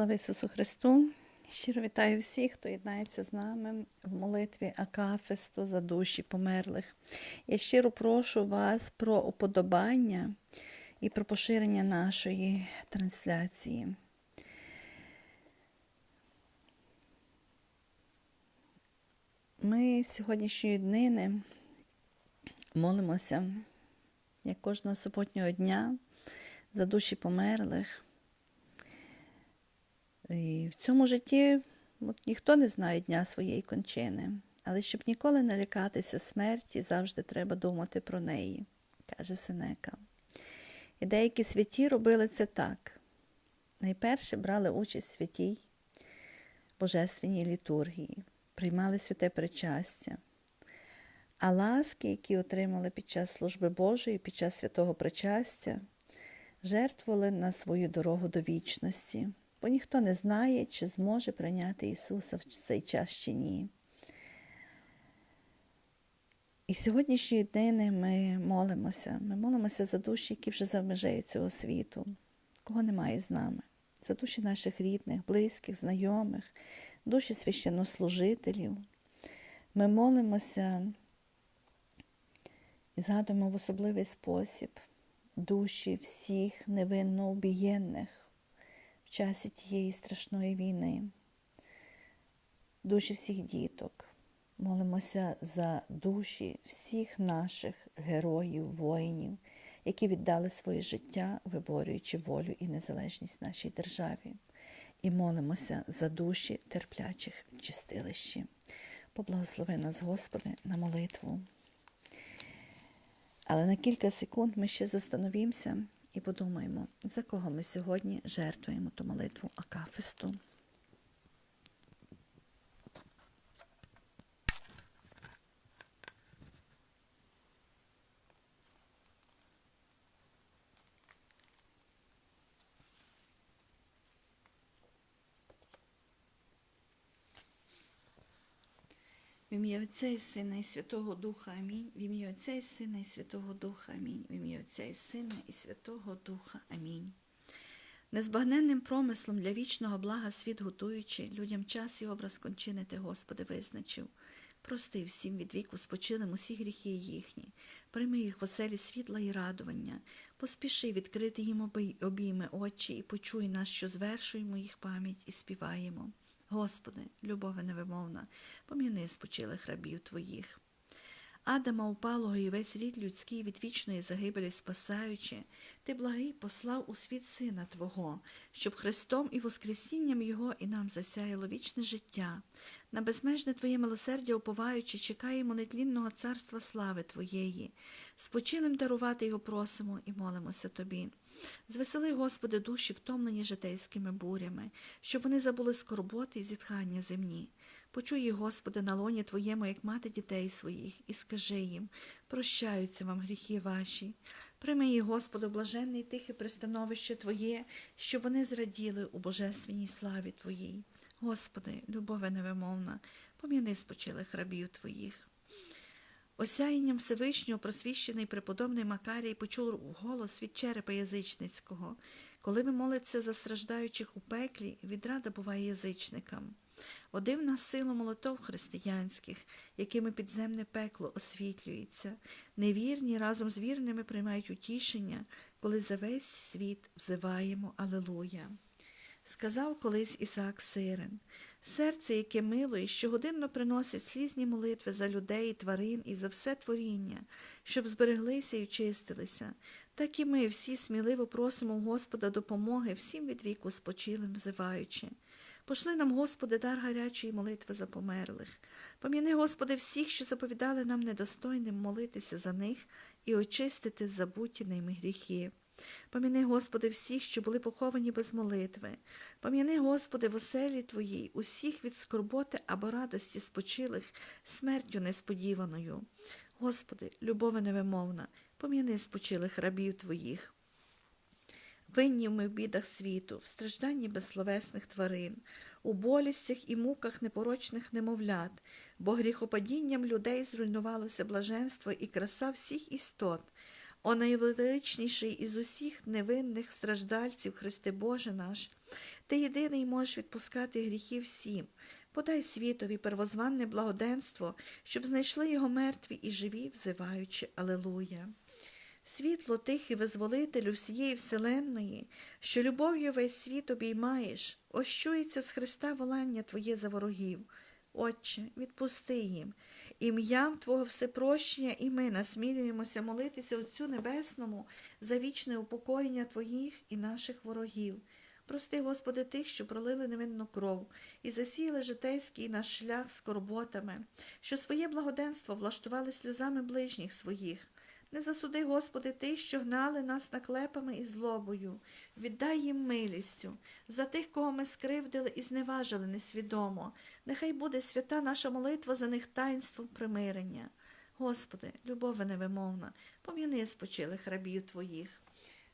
Слава Ісусу Христу! Щиро вітаю всіх, хто єднається з нами в молитві Акафесту за душі померлих. Я щиро прошу вас про уподобання і про поширення нашої трансляції. Ми сьогоднішньої днини молимося, як кожного суботнього дня, за душі померлих. І в цьому житті от, ніхто не знає дня своєї кончини, але щоб ніколи не лякатися смерті, завжди треба думати про неї, каже Сенека. І деякі святі робили це так. Найперше брали участь в святій божественній літургії, приймали святе причастя. А ласки, які отримали під час служби Божої, під час святого причастя, жертвували на свою дорогу до вічності, бо ніхто не знає, чи зможе прийняти Ісуса в цей час чи ні. І сьогоднішньої днини ми молимося. Ми молимося за душі, які вже за межею цього світу, кого немає з нами, за душі наших рідних, близьких, знайомих, душі священнослужителів. Ми молимося і згадуємо в особливий спосіб душі всіх невинно убієнних в часі тієї страшної війни, душі всіх діток. Молимося за душі всіх наших героїв, воїнів, які віддали своє життя, виборюючи волю і незалежність нашій державі. І молимося за душі терплячих в чистилищі. Поблагослови нас, Господи, на молитву. Але на кілька секунд ми ще зостановімося і подумаємо, за кого ми сьогодні жертвуємо ту молитву Акафисту. Ім'я Отця і Сина і Святого Духа Амінь. В ім'я Отця і Сина і Святого Духа Амінь. В ім'я Отця і Сина і Святого Духа Амінь. Незбагненним промислом для вічного блага світ готуючи, людям час і образ кончини ти, Господи, визначив. Прости всім від віку спочилим усі гріхи їхні, прийми їх в оселі світла і радування, поспіши відкрити їм обійми очі і почуй нас, що звершуємо їх пам'ять і співаємо. Господи, любове невимовна, пом'яни спочилих рабів Твоїх. Адама упалого і весь рід людський від вічної загибелі спасаючи, ти благий послав у світ Сина Твого, щоб Христом і Воскресінням Його і нам засяяло вічне життя. На безмежне Твоє милосердя уповаючи, чекаємо нетлінного царства слави Твоєї. Спочилим дарувати його просимо і молимося Тобі. Звесели, Господи, душі, втомлені житейськими бурями, щоб вони забули скорботи і зітхання земні. Почуй Господи, на лоні Твоєму, як мати дітей своїх, і скажи їм, прощаються вам гріхи ваші. Прийми їх, Господи, блаженне і тихе пристановище Твоє, щоб вони зраділи у божественній славі Твоїй. Господи, любове невимовна, пом'яни спочилих рабів Твоїх. Осяянням Всевишнього просвіщений преподобний Макарій почув голос від черепа язичницького. Коли ви молитеся за страждаючих у пеклі, відрада буває язичникам. Один нас силу молотов християнських, якими підземне пекло освітлюється. Невірні разом з вірними приймають утішення, коли за весь світ взиваємо Алелуя. Сказав колись Ісаак Сирин, серце, яке мило і щогодинно приносить слізні молитви за людей, тварин і за все творіння, щоб збереглися і очистилися, так і ми всі сміливо просимо Господа допомоги всім від віку спочилим взиваючи. Пошли нам, Господи, дар гарячої молитви за померлих. Пом'яни, Господи, всіх, що заповідали нам недостойним молитися за них і очистити забуті ними гріхи. Пом'яни, Господи, всіх, що були поховані без молитви. Пом'яни, Господи, в оселі Твоїй, усіх від скорботи або радості спочилих, смертю несподіваною. Господи, любове невимовна, пом'яни спочилих рабів Твоїх. Винні ми в бідах світу, в стражданні безсловесних тварин, у болістях і муках непорочних немовлят, бо гріхопадінням людей зруйнувалося блаженство і краса всіх істот. О найвеличніший із усіх невинних страждальців, Христе Боже наш, Ти єдиний можеш відпускати гріхи всім. Подай світові первозванне благоденство, щоб знайшли його мертві і живі, взиваючи Алелуя. Світло тихий визволителю всієї вселенної, що любов'ю весь світ обіймаєш, ощується з Христа волання Твоє за ворогів. Отче, відпусти їм. Ім'ям Твого всепрощення і ми насмілюємося молитися Отцю Небесному за вічне упокоєння Твоїх і наших ворогів. Прости, Господи, тих, що пролили невинну кров, і засіяли житейський наш шлях скорботами, що своє благоденство влаштували сльозами ближніх своїх. Не засуди, Господи, тих, що гнали нас наклепами і злобою. Віддай їм милістю. За тих, кого ми скривдили і зневажили несвідомо. Нехай буде свята наша молитва за них таїнством примирення. Господи, любове невимовна, пом'яни спочилих рабів Твоїх.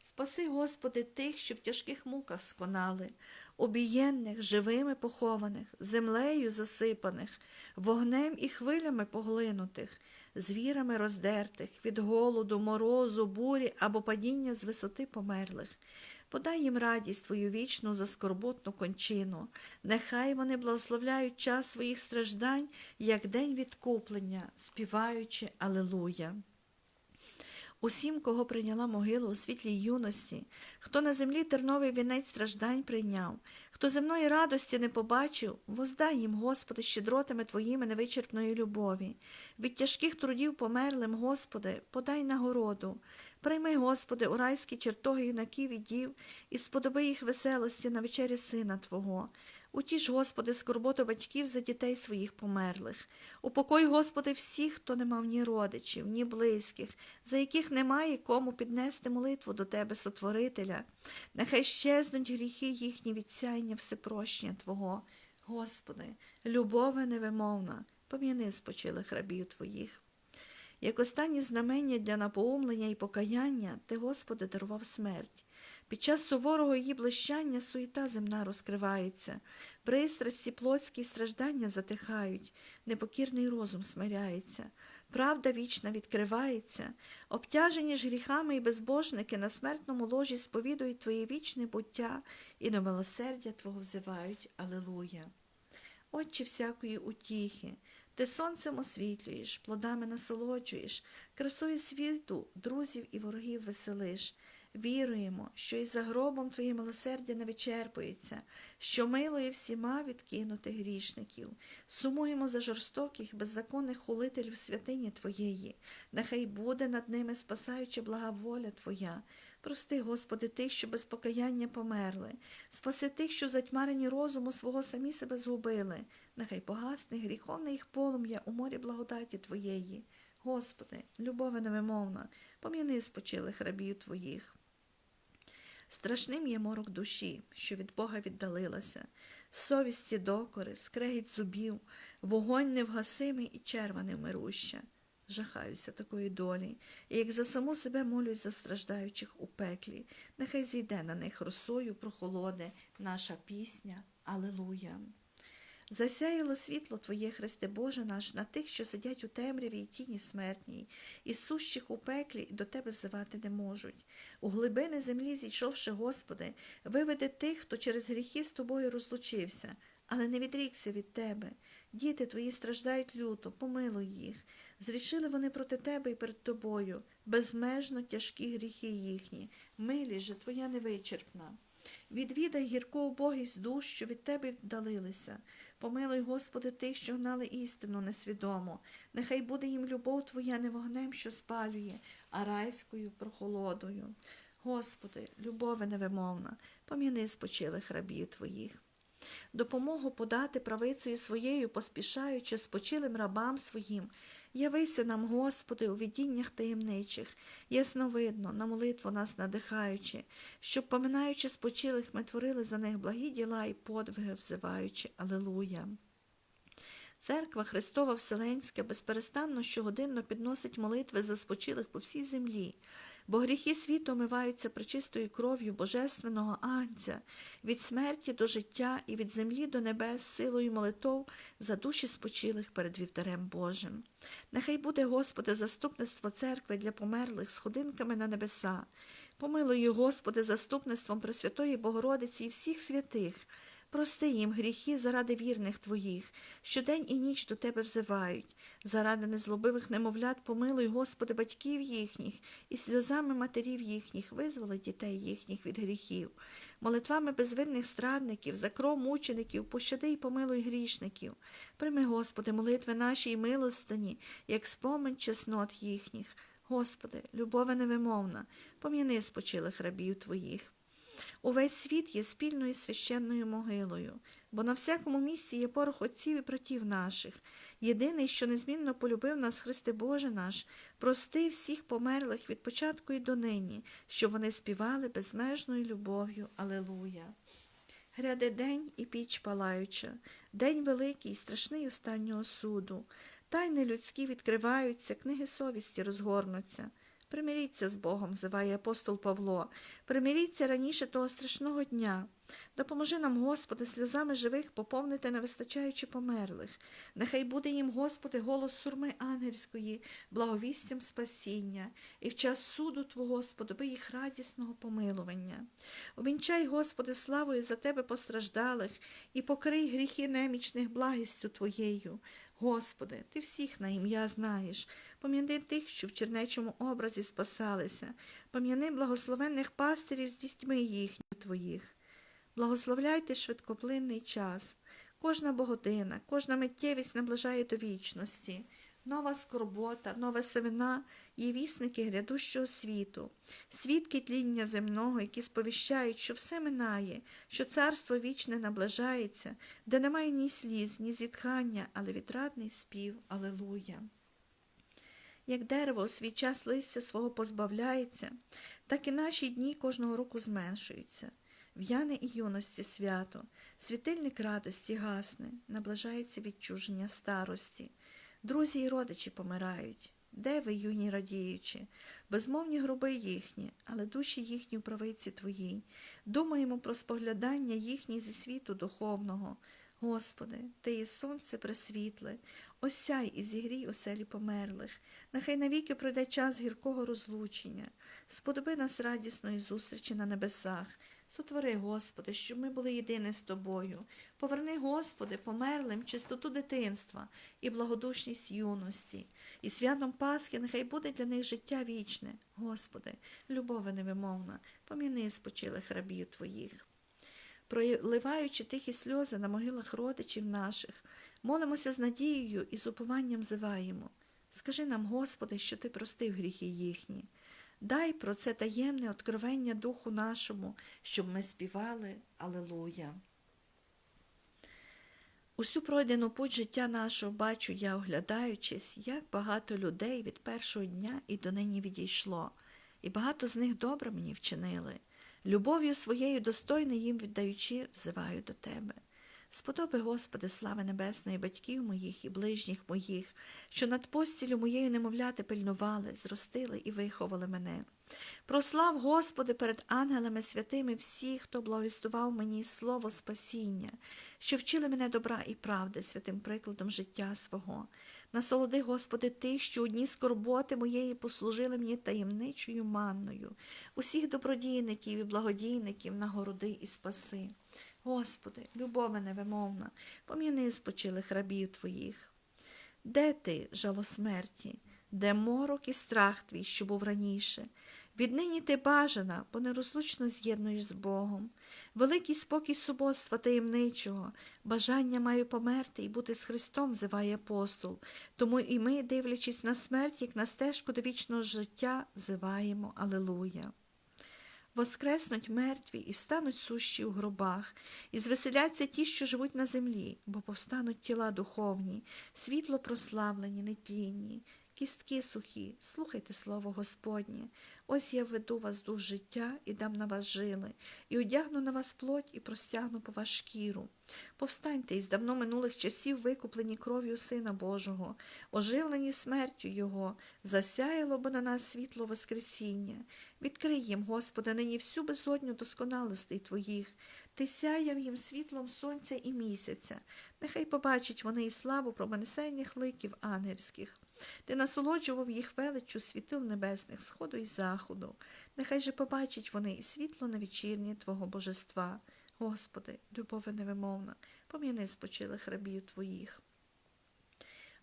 Спаси, Господи, тих, що в тяжких муках сконали, обієнних, живими похованих, землею засипаних, вогнем і хвилями поглинутих, звірами роздертих, від голоду, морозу, бурі або падіння з висоти померлих. Подай їм радість Твою вічну за скорботну кончину. Нехай вони благословляють час своїх страждань, як день відкуплення, співаючи Алелуя. Усім, кого прийняла могила у світлій юності, хто на землі терновий вінець страждань прийняв, хто земної радості не побачив, воздай їм, Господи, щедротами Твоїми невичерпної любові. Від тяжких трудів померлим, Господи, подай нагороду. Прийми, Господи, у райські чертоги юнаків і дів, і сподоби їх веселості на вечері Сина Твого. Утіш, Господи, скорботу батьків за дітей своїх померлих. Упокой, Господи, всіх, хто не мав ні родичів, ні близьких, за яких немає кому піднести молитву до Тебе, Сотворителя. Нехай щезнуть гріхи їхні від всепрощення Твого. Господи, любове невимовна, пом'яни спочилих рабів Твоїх. Як останні знамення для напоумлення і покаяння, Ти, Господи, дарував смерть. Під час суворого її блищання суєта земна розкривається, пристрасті плотські страждання затихають, непокірний розум смиряється, правда вічна відкривається, обтяжені ж гріхами і безбожники на смертному ложі сповідують Твоє вічне буття і на милосердя Твого взивають Алелуя. Отче всякої утіхи, ти сонцем освітлюєш, плодами насолоджуєш, красою світу, друзів і ворогів веселиш. Віруємо, що і за гробом Твоє милосердя не вичерпується, що милує всіма відкинутих грішників. Сумуємо за жорстоких, беззаконних хулителів святині Твоєї. Нехай буде над ними спасаюча блага воля Твоя. Прости, Господи, тих, що без покаяння померли. Спаси тих, що затьмарені розуму свого самі себе згубили. Нехай погасне гріховне їх полум'я у морі благодаті Твоєї. Господи, любове невимовна, пом'яни спочилих рабів Твоїх. Страшним є морок душі, що від Бога віддалилася, совісті докори, скрегіт зубів, вогонь невгасимий і черва невмируща. Жахаюся такої долі, і як за саму себе молюсь за страждаючих у пеклі, нехай зійде на них росою прохолоде наша пісня. Алилуя. Засяяло світло Твоє, Христе Боже наш, на тих, що сидять у темряві й тіні смертній, і сущих у пеклі до Тебе взивати не можуть. У глибини землі, зійшовши, Господи, виведи тих, хто через гріхи з Тобою розлучився, але не відрікся від Тебе. Діти Твої страждають люто, помилуй їх. Зрішили вони проти Тебе і перед Тобою, безмежно тяжкі гріхи їхні, милість же Твоя невичерпна. Відвідай гірку убогість душ, що від тебе віддалилися. Помилуй, Господи, тих, що гнали істину несвідомо. Нехай буде їм любов Твоя не вогнем, що спалює, а райською прохолодою. Господи, любове невимовна, поміни спочилих рабів Твоїх. Допомогу подати правицею своєю, поспішаючи спочилим рабам своїм. Явися нам, Господи, у видіннях таємничих, ясновидно, на молитву нас надихаючи, щоб, поминаючи спочилих, ми творили за них благі діла і подвиги, взиваючи. Алилуя. Церква Христова Вселенська безперестанно щогодинно підносить молитви за спочилих по всій землі, бо гріхи світу омиваються пречистою кров'ю Божественного Анця, від смерті до життя і від землі до небес силою молитов за душі спочилих перед вівтарем Божим. Нехай буде, Господи, заступництво церкви для померлих сходинками на небеса. Помилуй, Господи, заступництвом Пресвятої Богородиці і всіх святих. Прости їм гріхи заради вірних Твоїх, що день і ніч до Тебе взивають. Заради незлобивих немовлят помилуй, Господи, батьків їхніх, і сльозами матерів їхніх визволи дітей їхніх від гріхів. Молитвами безвинних страдників, за кров мучеників, пощади й помилуй грішників. Прийми, Господи, молитви наші й милостині, як спомин чеснот їхніх. Господи, любове невимовна, пом'яни спочилих рабів Твоїх. Увесь світ є спільною священною могилою, бо на всякому місці є порох отців і братів наших. Єдиний, що незмінно полюбив нас, Христе Боже наш, прости всіх померлих від початку і до нині, що вони співали безмежною любов'ю. Алелуя. Гряде день і піч палаюча, день великий, і страшний останнього суду. Тайни людські відкриваються, книги совісті розгорнуться. Примиріться з Богом, взиває апостол Павло. Примиріться раніше того страшного дня. Допоможи нам, Господи, сльозами живих поповнити невистачаючи померлих. Нехай буде їм, Господи, голос сурми ангельської, благовістям спасіння, і в час суду Твого, Господи, їх радісного помилування. Увінчай, Господи, славою за Тебе постраждалих, і покрий гріхи немічних благістю Твоєю. Господи, Ти всіх на ім'я знаєш. Пом'яни тих, що в чернечому образі спасалися, пом'яни благословенних пастирів з дітьми їхніх Твоїх. Благословляйте швидкоплинний час. Кожна богодина, кожна миттєвість наближає до вічності. Нова скорбота, нове семена є вісники грядущого світу, свідки тління земного, які сповіщають, що все минає, що царство вічне наближається, де немає ні сліз, ні зітхання, але відрадний спів. Алелуя. Як дерево у свій час листя свого позбавляється, так і наші дні кожного року зменшуються. В'яне і юності свято, світильник радості гасне, наближається відчуження старості. Друзі й родичі помирають. Де ви, юні радіючи? Безмовні гроби їхні, але душі їхні у правиці твоїй. Думаємо про споглядання їхні зі світу духовного. Господи, Ти є сонце пресвітле, осяй і зігрій оселі померлих, нехай навіки пройде час гіркого розлучення, сподоби нас радісної зустрічі на небесах, Сотвори, Господи, щоб ми були єдині з Тобою. Поверни, Господи, померлим чистоту дитинства і благодушність юності. І святом Пасхи нехай буде для них життя вічне. Господи, любове невимовна, поміни спочилих рабів Твоїх. Проливаючи тихі сльози на могилах родичів наших, молимося з надією і з упованням зиваємо. Скажи нам, Господи, що Ти простив гріхи їхні. Дай про це таємне откровення Духу нашому, щоб ми співали Алелуя. Усю пройдену путь життя нашого бачу я, оглядаючись, як багато людей від першого дня і до нині відійшло, і багато з них добре мені вчинили. Любов'ю своєю достойно їм віддаючи, взиваю до Тебе. Сподоби, Господи, слави небесної батьків моїх і ближніх моїх, що над постілю моєю немовляти пильнували, зростили і виховали мене. Прослав, Господи, перед ангелами святими всіх, хто благовістував мені слово спасіння, що вчили мене добра і правди святим прикладом життя свого. Насолоди, Господи, тих, що одні скорботи моєї послужили мені таємничою манною, усіх добродійників і благодійників нагороди і спаси. Господи, любове невимовна, поміни спочилих рабів Твоїх. Де ти, жало смерті, де морок і страх твій, що був раніше? Віднині ти бажана, бо нерозлучно з'єднуєш з Богом. Великий спокій суботства таємничого, бажання маю померти і бути з Христом, взиває апостол. Тому і ми, дивлячись на смерть, як на стежку до вічного життя, взиваємо Алелуя. Воскреснуть мертві і встануть сущі у гробах, і звеселяться ті, що живуть на землі, бо повстануть тіла духовні, світло прославлені, нетлінні, кістки сухі, слухайте слово Господнє. Ось я веду вас дух життя і дам на вас жили, і одягну на вас плоть і простягну по вас шкіру. Повстаньте із давно минулих часів, викуплені кров'ю Сина Божого, оживлені смертю Його, засяяло бо на нас світло Воскресіння. Відкрий їм, Господи, нині всю безодню досконалостей Твоїх. Ти сяяв їм світлом сонця і місяця. Нехай побачать вони і славу проманесенних ликів ангельських. Ти насолоджував їх величчю світил небесних, сходу і заходу. Нехай же побачать вони і світло на вечірнє Твого божества. Господи, любове невимовна, поміни спочилих рабів Твоїх.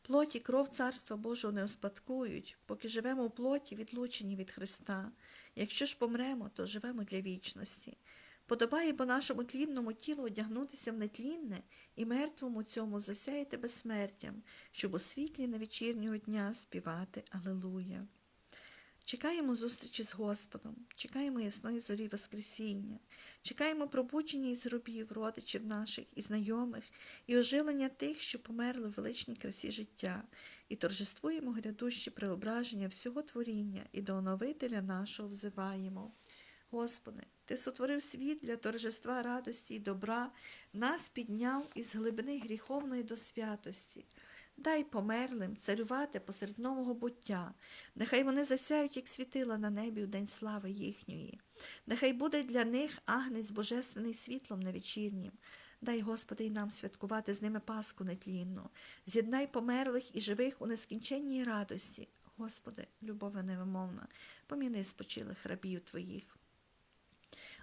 Плоть і кров Царства Божого не успадкують, поки живемо у плоті, відлучені від Христа. Якщо ж помремо, то живемо для вічності. Подобає бо нашому тлінному тілу одягнутися в нетлінне і мертвому цьому засяяти безсмертям, щоб у світлі на вечірнього дня співати Алелуя. Чекаємо зустрічі з Господом, чекаємо ясної зорі Воскресіння, чекаємо пробудження із гробів родичів наших і знайомих, і оживлення тих, що померли в величній красі життя, і торжествуємо грядущі преображення всього творіння і до оновителя нашого взиваємо. Господи, Ти сотворив світ для торжества радості і добра, нас підняв із глибини гріховної до святості. Дай померлим царювати посеред нового буття, нехай вони засяють, як світила на небі у день слави їхньої. Нехай буде для них агнець божественний світлом на вечірнім. Дай, Господи, і нам святкувати з ними Пасху нетлінну. З'єднай померлих і живих у нескінченній радості. Господи, любове невимовна, поміни спочилих рабів Твоїх.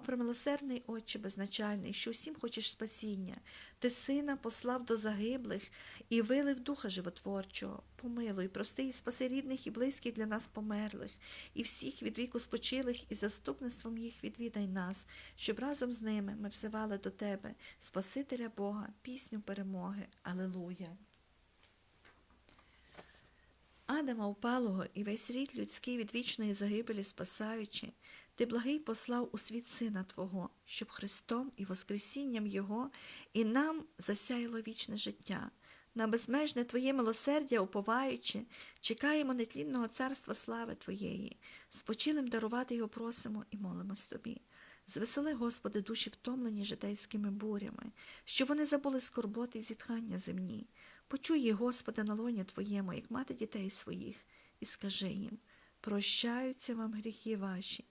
О, премилосердний Отче безначальний, що усім хочеш спасіння, ти сина послав до загиблих і вилив духа животворчого. Помилуй, прости і спаси рідних і близьких для нас померлих, і всіх від віку спочилих, і заступництвом їх відвідай нас, щоб разом з ними ми взивали до Тебе, Спасителя Бога, пісню перемоги. Алелуя. Адама упалого і весь рід людський від вічної загибелі спасаючи, ти благий послав у світ Сина Твого, щоб Христом і Воскресінням Його і нам засяяло вічне життя. На безмежне Твоє милосердя уповаючи, чекаємо нетлінного царства слави Твоєї, спочилим дарувати його просимо і молимось Тобі. Звесели, Господи, душі втомлені житейськими бурями, що вони забули скорботи і зітхання земні. Почуй їх, Господи, на лоні Твоєму, як мати дітей своїх, і скажи їм: прощаються вам гріхи ваші.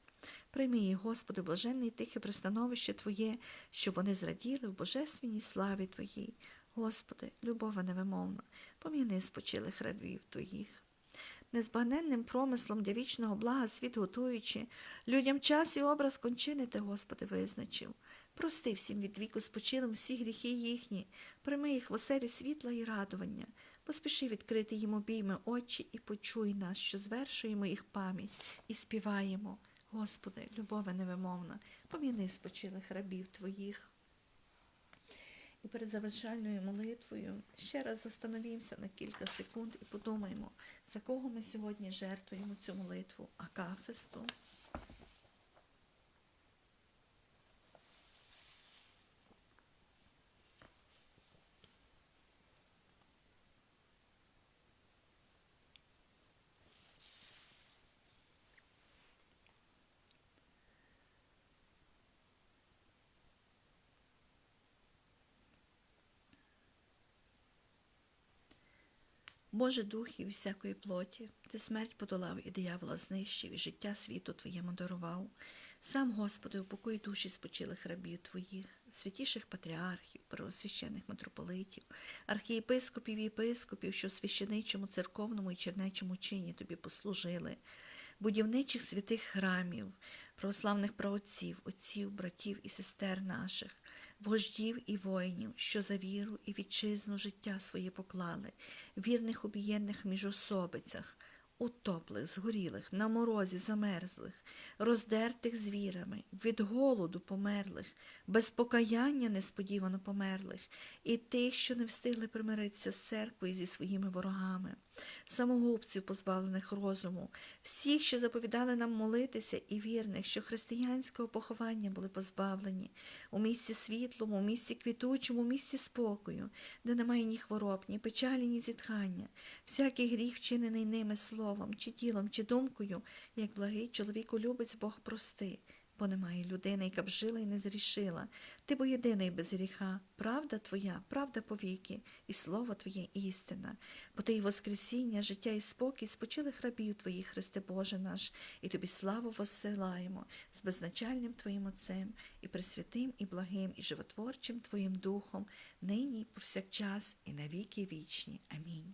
Прийми їх, Господи, блаженне і тихе пристановище Твоє, щоб вони зраділи в божественній славі Твоїй. Господи, любова невимовна, поміни спочилих рабів Твоїх незбагненним промислом для вічного блага світ готуючи, людям час і образ кончини ти, Господи, визначив. Прости всім від віку спочилим всі гріхи їхні, прийми їх в оселі світла і радування, поспіши відкрити їм обійми очі і почуй нас, що звершуємо їх пам'ять і співаємо. Господи, любове невимовна, поміни спочилих рабів Твоїх. І перед завершальною молитвою ще раз застановімося на кілька секунд і подумаємо, за кого ми сьогодні жертвуємо цю молитву Акафисту. Боже духів всякої плоті, ти смерть подолав і диявола знищив, і життя світу Твоєму дарував. Сам, Господи, упокой душі спочилих рабів Твоїх, святіших патріархів, первосвящених митрополитів, архієпископів і єпископів, що священичому, церковному і чернечому чині Тобі послужили, будівничих святих храмів, православних праотців, отців, братів і сестер наших, вождів і воїнів, що за віру і вітчизну життя своє поклали, вірних об'єднаних міжособицях, утоплих, згорілих, на морозі замерзлих, роздертих звірами, від голоду померлих, без покаяння несподівано померлих, і тих, що не встигли примиритися з церквою зі своїми ворогами, самогубців, позбавлених розуму, всіх, що заповідали нам молитися, і вірних, що християнського поховання були позбавлені, у місці світлому, у місці квітучому, у місці спокою, де немає ні хвороб, ні печалі, ні зітхання, всякий гріх, вчинений ними словом, чи тілом, чи думкою, як благий чоловіку любець Бог прости. Бо немає людини, яка б жила і не зрішила. Ти бо єдиний без гріха, правда твоя, правда повіки, і слово Твоє істина. Бо ти й Воскресіння, життя і спокій спочилих рабів Твоїх, Христе Боже наш, і тобі славу воссилаємо з безначальним Твоїм Отцем, і пресвятим, і благим, і животворчим Твоїм Духом, нині, і повсякчас, і навіки вічні. Амінь.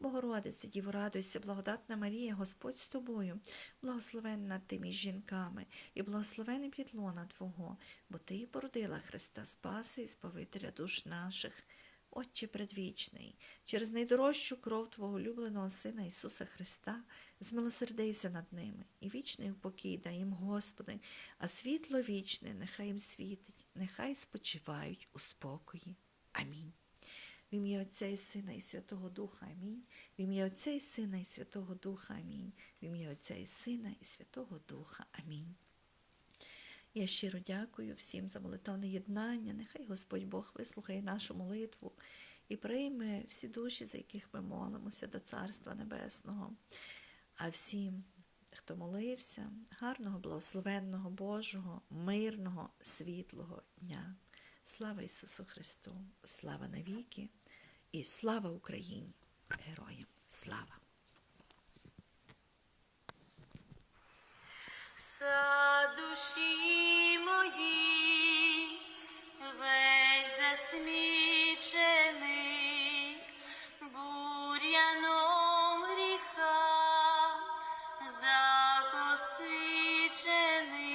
Богородице, Діво, радуйся, благодатна Марія, Господь з тобою, благословенна ти між жінками, і благословений підлона Твого, бо Ти породила Христа Спаси і Збавителя душ наших. Отче предвічний, через найдорожчу кров Твого улюбленого Сина Ісуса Христа, змилосердися над ними, і вічний упокій дай їм, Господи, а світло вічне нехай їм світить, нехай спочивають у спокої. Амінь. В ім'я Отця і Сина і Святого Духа Амінь. В ім'я Отця і Сина і Святого Духа Амінь. В ім'я Отця і Сина і Святого Духа Амінь. Я щиро дякую всім за молитовне єднання. Нехай Господь Бог вислухає нашу молитву і прийме всі душі, за яких ми молимося до Царства Небесного. А всім, хто молився, гарного, благословенного, Божого, мирного, світлого дня. Слава Ісусу Христу! Слава навіки і слава Україні! Героям! Слава! За душі мої весь засмічений бур'яном гріха закосичений.